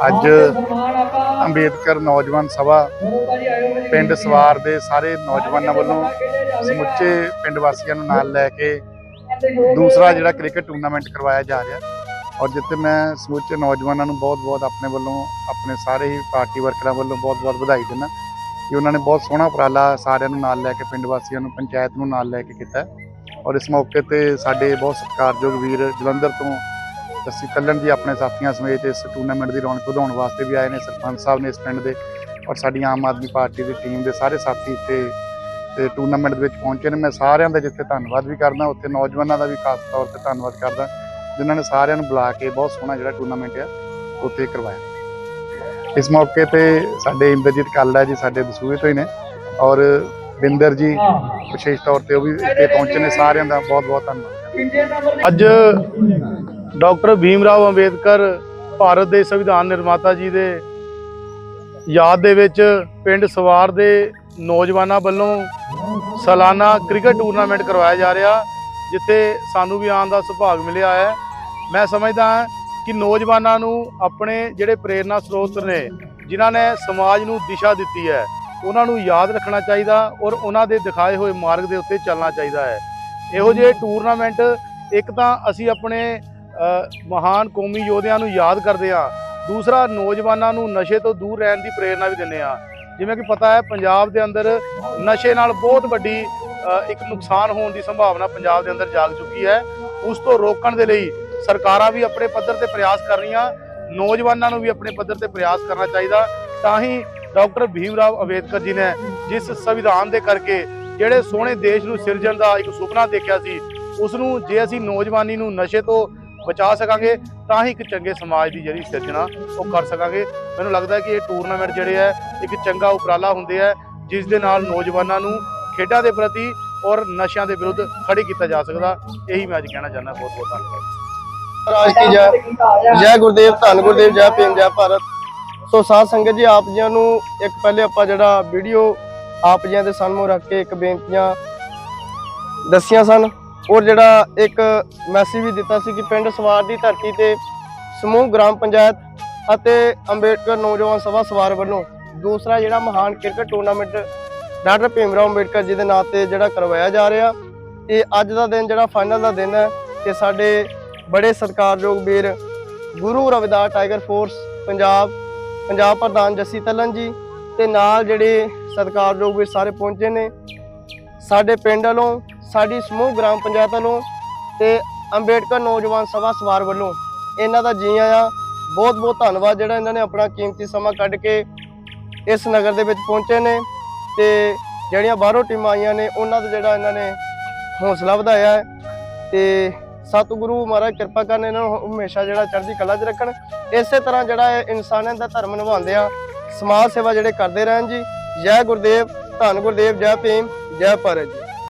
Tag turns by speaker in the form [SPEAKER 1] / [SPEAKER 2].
[SPEAKER 1] ਅੱਜ ਅੰਬੇਦਕਰ ਨੌਜਵਾਨ ਸਭਾ ਪਿੰਡ ਸਵਾਰ ਦੇ ਸਾਰੇ ਨੌਜਵਾਨਾਂ ਵੱਲੋਂ ਸਮੁੱਚੇ ਪਿੰਡ ਵਾਸੀਆਂ ਨੂੰ ਨਾਲ ਲੈ ਕੇ ਦੂਸਰਾ ਜਿਹੜਾ ਕ੍ਰਿਕਟ ਟੂਰਨਾਮੈਂਟ ਕਰਵਾਇਆ ਜਾ ਰਿਹਾ। ਔਰ ਜਿੱਥੇ ਮੈਂ ਸਮੁੱਚੇ ਨੌਜਵਾਨਾਂ ਨੂੰ ਬਹੁਤ-ਬਹੁਤ ਆਪਣੇ ਵੱਲੋਂ, ਆਪਣੇ ਸਾਰੇ ਹੀ ਪਾਰਟੀ ਵਰਕਰਾਂ ਵੱਲੋਂ ਬਹੁਤ-ਬਹੁਤ ਵਧਾਈ ਦਿੰਦਾ। ਕਿ ਉਹਨਾਂ ਨੇ ਬਹੁਤ ਸੋਹਣਾ ਉਪਰਾਲਾ ਸਾਰਿਆਂ ਨੂੰ ਨਾਲ ਲੈ ਕੇ, ਪਿੰਡ ਵਾਸੀਆਂ ਨੂੰ, ਪੰਚਾਇਤ ਨੂੰ ਨਾਲ ਲੈ ਕੇ ਕੀਤਾ। ਔਰ ਇਸ ਮੌਕੇ ਤੇ ਸਾਡੇ ਬਹੁਤ ਸਤਿਕਾਰਯੋਗ ਵੀਰ ਜਲੰਧਰ ਤੋਂ ਜੱਸੀ ਕੱਲਣ ਜੀ ਆਪਣੇ ਸਾਥੀਆਂ ਸਮੇਤ ਇਸ ਟੂਰਨਾਮੈਂਟ ਦੀ ਰੌਣਕ ਵਧਾਉਣ ਵਾਸਤੇ ਵੀ ਆਏ ਨੇ ਸਰਪੰਚ ਸਾਹਿਬ ਨੇ ਇਸ ਪਿੰਡ ਦੇ ਔਰ ਸਾਡੀ ਆਮ ਆਦਮੀ ਪਾਰਟੀ ਦੀ ਟੀਮ ਦੇ ਸਾਰੇ ਸਾਥੀ ਇੱਥੇ ਤੇ ਟੂਰਨਾਮੈਂਟ ਦੇ ਵਿੱਚ ਪਹੁੰਚੇ ਨੇ। ਮੈਂ ਸਾਰਿਆਂ ਦਾ ਜਿੱਥੇ ਧੰਨਵਾਦ ਵੀ ਕਰਦਾ ਉੱਥੇ ਨੌਜਵਾਨਾਂ ਦਾ ਵੀ ਖਾਸ ਤੌਰ ਤੇ ਧੰਨਵਾਦ ਕਰਦਾ ਜਿਨ੍ਹਾਂ ਨੇ ਸਾਰਿਆਂ ਨੂੰ ਬੁਲਾ ਕੇ ਬਹੁਤ ਸੋਹਣਾ ਜਿਹੜਾ ਟੂਰਨਾਮੈਂਟ ਆ ਉੱਥੇ ਕਰਵਾਇਆ। ਇਸ ਮੌਕੇ ਤੇ ਸਾਡੇ ਇੰਦਰਜੀਤ ਕਾਲਾ ਜੀ ਸਾਡੇ ਦਸੂਹੇ ਤੋਂ ਹੀ ਨੇ ਔਰ ਬਿੰਦਰ ਜੀ ਵਿਸ਼ੇਸ਼ ਤੌਰ ਤੇ ਉਹ ਵੀ ਇੱਥੇ ਪਹੁੰਚੇ ਨੇ ਸਾਰਿਆਂ ਦਾ ਬਹੁਤ ਬਹੁਤ ਧੰਨਵਾਦ
[SPEAKER 2] ਅੱਜ ਡਾਕਟਰ ਭੀਮ ਰਾਓ ਅੰਬੇਦਕਰ ਭਾਰਤ ਦੇ ਸੰਵਿਧਾਨ ਨਿਰਮਾਤਾ ਜੀ ਦੇ ਯਾਦ ਦੇ ਵਿੱਚ ਪਿੰਡ ਸਵਾਰ ਦੇ ਨੌਜਵਾਨਾਂ ਵੱਲੋਂ ਸਾਲਾਨਾ ਕ੍ਰਿਕਟ ਟੂਰਨਾਮੈਂਟ ਕਰਵਾਇਆ ਜਾ ਰਿਹਾ, ਜਿੱਥੇ ਸਾਨੂੰ ਵੀ ਆਉਣ ਦਾ ਸੁਭਾਗ ਮਿਲਿਆ ਹੈ। ਮੈਂ ਸਮਝਦਾ ਹਾਂ ਕਿ ਨੌਜਵਾਨਾਂ ਨੂੰ ਆਪਣੇ ਜਿਹੜੇ ਪ੍ਰੇਰਨਾ ਸਰੋਤ ਨੇ, ਜਿਨ੍ਹਾਂ ਨੇ ਸਮਾਜ ਨੂੰ ਦਿਸ਼ਾ ਦਿੱਤੀ ਹੈ, ਉਹਨਾਂ ਨੂੰ ਯਾਦ ਰੱਖਣਾ ਚਾਹੀਦਾ ਔਰ ਉਹਨਾਂ ਦੇ ਦਿਖਾਏ ਹੋਏ ਮਾਰਗ ਦੇ ਉੱਤੇ ਚੱਲਣਾ ਚਾਹੀਦਾ ਹੈ। ਇਹੋ ਜਿਹੇ ਟੂਰਨਾਮੈਂਟ ਇੱਕ ਤਾਂ ਅਸੀਂ ਆਪਣੇ ਮਹਾਨ ਕੌਮੀ ਯੋਧਿਆਂ ਨੂੰ ਯਾਦ ਕਰਦੇ ਹਾਂ। ਦੂਸਰਾ, ਨੌਜਵਾਨਾਂ ਨੂੰ ਨਸ਼ੇ ਤੋਂ ਦੂਰ ਰਹਿਣ ਦੀ ਪ੍ਰੇਰਣਾ ਵੀ ਦਿੰਦੇ ਹਾਂ। ਜਿਵੇਂ ਕਿ ਪਤਾ ਹੈ, ਪੰਜਾਬ ਦੇ ਅੰਦਰ ਨਸ਼ੇ ਨਾਲ ਬਹੁਤ ਵੱਡੀ ਇੱਕ ਨੁਕਸਾਨ ਹੋਣ ਦੀ ਸੰਭਾਵਨਾ ਪੰਜਾਬ ਦੇ ਅੰਦਰ ਜਾਗ ਚੁੱਕੀ ਹੈ। ਉਸ ਤੋਂ ਰੋਕਣ ਦੇ ਲਈ ਸਰਕਾਰਾਂ ਵੀ ਆਪਣੇ ਪੱਧਰ ਤੇ ਪ੍ਰਯਾਸ ਕਰ ਰਹੀਆਂ। ਨੌਜਵਾਨਾਂ ਨੂੰ ਵੀ ਆਪਣੇ ਪੱਧਰ ਤੇ ਪ੍ਰਯਾਸ ਕਰਨਾ ਚਾਹੀਦਾ। ਤਾਂ ਹੀ ਡਾਕਟਰ ਭੀਮ ਰਾਵ ਅੰਬੇਦਕਰ ਜੀ ਨੇ ਜਿਸ ਸੰਵਿਧਾਨ ਦੇ ਕਰਕੇ ਜਿਹੜੇ ਸੋਹਣੇ ਦੇਸ਼ ਨੂੰ ਸਿਰਜਣ ਦਾ ਇੱਕ ਸੁਪਨਾ ਦੇਖਿਆ ਸੀ ਉਸ ਨੂੰ ਜੇ ਅਸੀਂ ਨੌਜਵਾਨੀ ਨੂੰ ਨਸ਼ੇ ਤੋਂ ਬਚਾ ਸਕਾਂਗੇ, ਤਾਂ ਹੀ ਇੱਕ ਚੰਗੇ ਸਮਾਜ ਦੀ ਜਿਹੜੀ ਸਿਰਜਣਾ ਉਹ ਕਰ ਸਕਾਂਗੇ। ਮੈਨੂੰ ਲੱਗਦਾ ਕਿ ਇਹ ਟੂਰਨਾਮੈਂਟ ਜਿਹੜੇ ਹੈ ਇੱਕ ਚੰਗਾ ਉਪਰਾਲਾ ਹੁੰਦੇ ਹੈ ਜਿਸ ਦੇ ਨਾਲ ਨੌਜਵਾਨਾਂ ਨੂੰ ਖੇਡਾਂ ਦੇ ਪ੍ਰਤੀ ਔਰ ਨਸ਼ਿਆਂ ਦੇ ਵਿਰੁੱਧ ਖੜੀ ਕੀਤਾ ਜਾ ਸਕਦਾ, ਇਹੀ ਮੈਂ ਅੱਜ ਕਹਿਣਾ ਚਾਹੁੰਦਾ, ਬਹੁਤ ਬਹੁਤ ਧੰਨਵਾਦ।
[SPEAKER 3] ਰਾਜ ਕੀ ਜੈ ਜੈ ਗੁਰਦੇਵ, ਧੰਨ ਗੁਰਦੇਵ, ਜੈ ਭੀਮ, ਜੈ ਭਾਰਤ। ਸੋ ਸਾਧ ਸੰਗਤ ਜੀ, ਆਪ ਜੀਆਂ ਨੂੰ ਇੱਕ ਪਹਿਲੇ ਆਪਾਂ ਜਿਹੜਾ ਵੀਡੀਓ ਆਪ ਜੀਆਂ ਦੇ ਸਾਹਮਣੇ ਰੱਖ ਕੇ ਇੱਕ ਬੇਨਤੀਆਂ ਦੱਸੀਆਂ ਸਨ। ਔਰ ਜਿਹੜਾ ਇੱਕ ਮੈਸੇਜ ਵੀ ਦਿੱਤਾ ਸੀ ਕਿ ਪਿੰਡ ਸਵਾਰ ਦੀ ਧਰਤੀ ਤੇ ਸਮੂਹ ਗ੍ਰਾਮ ਪੰਚਾਇਤ ਅਤੇ ਅੰਬੇਡਕਰ ਨੌਜਵਾਨ ਸਭਾ ਸਵਾਰ ਵੱਲੋਂ ਦੂਸਰਾ ਜਿਹੜਾ ਮਹਾਨ cricket tournament doctor Bhim Rao Ambedkar ji ਦੇ ਨਾਂ ਤੇ ਜਿਹੜਾ ਕਰਵਾਇਆ ਜਾ ਰਿਹਾ ਤੇ ਅੱਜ ਦਾ ਦਿਨ ਜਿਹੜਾ ਫਾਈਨਲ ਦਾ ਦਿਨ ਹੈ ਤੇ ਸਾਡੇ ਬੜੇ ਸਤਿਕਾਰਯੋਗ ਵੀਰ ਗੁਰੂ ਰਵਿਦਾਸ ਟਾਈਗਰ ਫੋਰਸ ਪੰਜਾਬ ਪੰਜਾਬ ਪ੍ਰਧਾਨ ਜੱਸੀ ਤਲਨ ਜੀ ਤੇ ਨਾਲ ਜਿਹੜੇ ਸਤਿਕਾਰਯੋਗ ਵੀਰ ਸਾਰੇ ਪਹੁੰਚੇ ਨੇ, ਸਾਡੇ ਪਿੰਡ ਵੱਲੋਂ ਸਾਡੀ ਸਮੂਹ ਗ੍ਰਾਮ ਪੰਚਾਇਤ ਵੱਲੋਂ ਤੇ ਅੰਬੇਡਕਰ ਨੌਜਵਾਨ ਸਭਾ ਸਵਾਰ ਵੱਲੋਂ ਇਹਨਾਂ ਦਾ ਜੀ ਆਇਆਂ ਬਹੁਤ ਬਹੁਤ ਧੰਨਵਾਦ। ਜਿਹੜਾ ਇਹਨਾਂ ਨੇ ਆਪਣਾ ਕੀਮਤੀ ਸਮਾਂ ਕੱਢ ਕੇ ਇਸ ਨਗਰ ਦੇ ਵਿੱਚ ਪਹੁੰਚੇ ਨੇ ਤੇ ਜਿਹੜੀਆਂ ਬਾਹਰੋਂ ਟੀਮਾਂ ਆਈਆਂ ਨੇ, ਉਹਨਾਂ ਦਾ ਜਿਹੜਾ ਇਹਨਾਂ ਨੇ ਹੌਸਲਾ ਵਧਾਇਆ ਹੈ। ਤੇ ਸਤਿਗੁਰੂ ਮਹਾਰਾਜ ਕਿਰਪਾ ਕਰਨ ਇਹਨਾਂ ਨੂੰ ਹਮੇਸ਼ਾ ਜਿਹੜਾ ਚੜ੍ਹਦੀ ਕਲਾ 'ਚ ਰੱਖਣ। ਇਸੇ ਤਰ੍ਹਾਂ ਜਿਹੜਾ ਇਹ ਇਨਸਾਨੀਅਤ ਦਾ ਧਰਮ ਨਿਭਾਉਂਦੇ ਆ, ਸਮਾਜ ਸੇਵਾ ਜਿਹੜੇ ਕਰਦੇ ਰਹਿਣ ਜੀ। ਜੈ ਗੁਰਦੇਵ, ਧੰਨ ਗੁਰਦੇਵ, ਜੈ ਭੀਮ, ਜੈ ਭਾਰਤ ਜੀ।